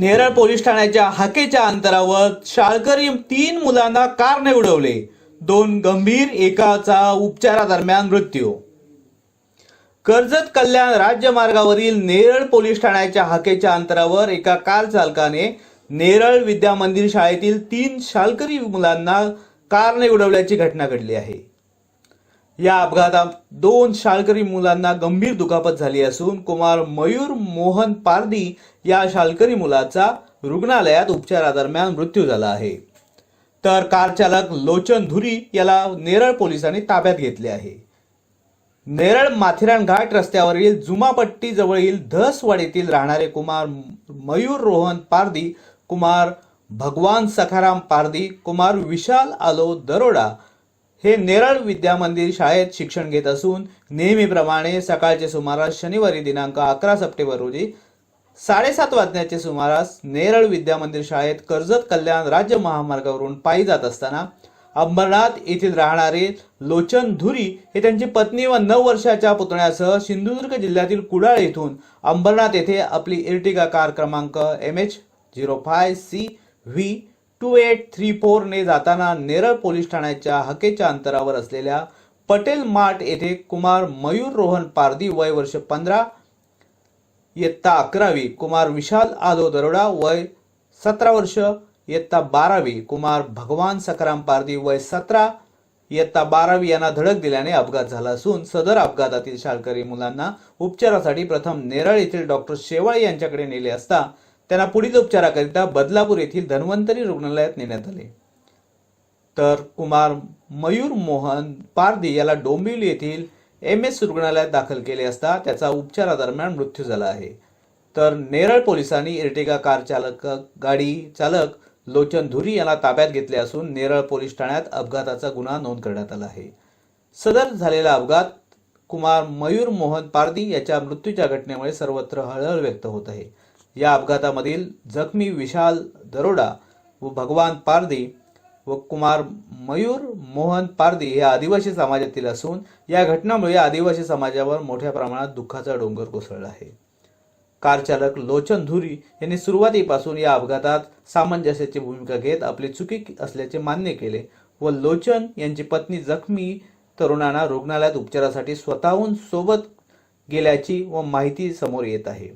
Neral police ठाण्याच्या हाकेच्या अंतरावर शाळकरी तीन मुलांना कारने उडवले. दोन गंभीर एकाचा उपचारादरम्यान मृत्यू. कर्जत कल्याण राज्य मार्गावरील नेरळ पोलीस ठाण्याच्या हाकेच्या अंतरावर एका कार चालकाने नेरळ विद्या मंदिर शाळेतील तीन शाळकरी मुलांना कारने उडवल्याची घटना घडली आहे. या अपघातात दोन शाळकरी मुलांना गंभीर दुखापत झाली असून कुमार मयूर मोहन पारदी या शाळकरी मुलाचा रुग्णालयात उपचारादरम्यान मृत्यू झाला आहे. तर कार चालक लोचन धुरी याला नेरळ पोलिसांनी ताब्यात घेतले आहे. नेरळ माथेरान घाट रस्त्यावरील जुमापट्टी जवळील धसवाडीतील राहणारे कुमार मयूर रोहन पारदी कुमार भगवान सखाराम पारदी कुमार विशाल आलो दरोडा हे नेरळ विद्या मंदिर शाळेत शिक्षण घेत असून नेहमीप्रमाणे सकाळचे सुमारास शनिवारी दिनांक अकरा सप्टेंबर रोजी साडेसात वाजण्याचे सुमारास नेरळ विद्या मंदिर शाळेत कर्जत कल्याण राज्य महामार्गावरून पायी जात असताना अंबरनाथ येथील राहणारे लोचन धुरी हे त्यांची पत्नी व नऊ वर्षाच्या पुतण्यासह सिंधुदुर्ग जिल्ह्यातील कुडाळ येथून अंबरनाथ येथे आपली इर्टिगा कार क्रमांक M H zero five C V two eight three फोरने जाताना नेरळ पोलीस ठाण्याच्या हकेच्या अंतरावर असलेल्या पटेल मार्ट येथे कुमार मयूर रोहन पारदी वय वर्ष पंधरा इयत्ता अकरावी कुमार विशाल आदो दरोडा वय सतरा वर्ष इयत्ता बारावी कुमार भगवान सकाराम पारदी वय सतरा इयत्ता बारावी यांना धडक दिल्याने अपघात झाला असून सदर अपघातातील शाळकरी मुलांना उपचारासाठी प्रथम नेरळ येथील डॉक्टर शेवाळे यांच्याकडे नेले असता त्यांना पुढील उपचाराकरिता बदलापूर येथील धन्वंतरी रुग्णालयात नेण्यात आले. तर कुमार मयूर मोहन पारदी याला डोंबिवली येथील एम एस रुग्णालयात दाखल केले असता त्याचा उपचारादरम्यान मृत्यू झाला आहे. तर नेरळ पोलिसांनी इर्टिगा कार चालक गाडी चालक लोचन धुरी याला ताब्यात घेतले असून नेरळ पोलीस ठाण्यात अपघाताचा गुन्हा नोंद करण्यात आला आहे. सदर झालेला अपघात कुमार मयूर मोहन पारदी याच्या मृत्यूच्या घटनेमुळे सर्वत्र हळहळ व्यक्त होत आहे. या अपघातामधील जखमी विशाल दरोडा व भगवान पारदी व कुमार मयूर मोहन पारदी हे आदिवासी समाजातील असून या घटनामुळे आदिवासी समाजावर मोठ्या प्रमाणात दुःखाचा डोंगर कोसळला आहे. कारचालक लोचन धुरी यांनी सुरुवातीपासून या अपघातात सामंजस्याची भूमिका घेत आपली चुकी असल्याचे मान्य केले व लोचन यांची पत्नी जखमी तरुणांना रुग्णालयात उपचारासाठी स्वतःहून सोबत गेल्याची व माहिती समोर येत आहे.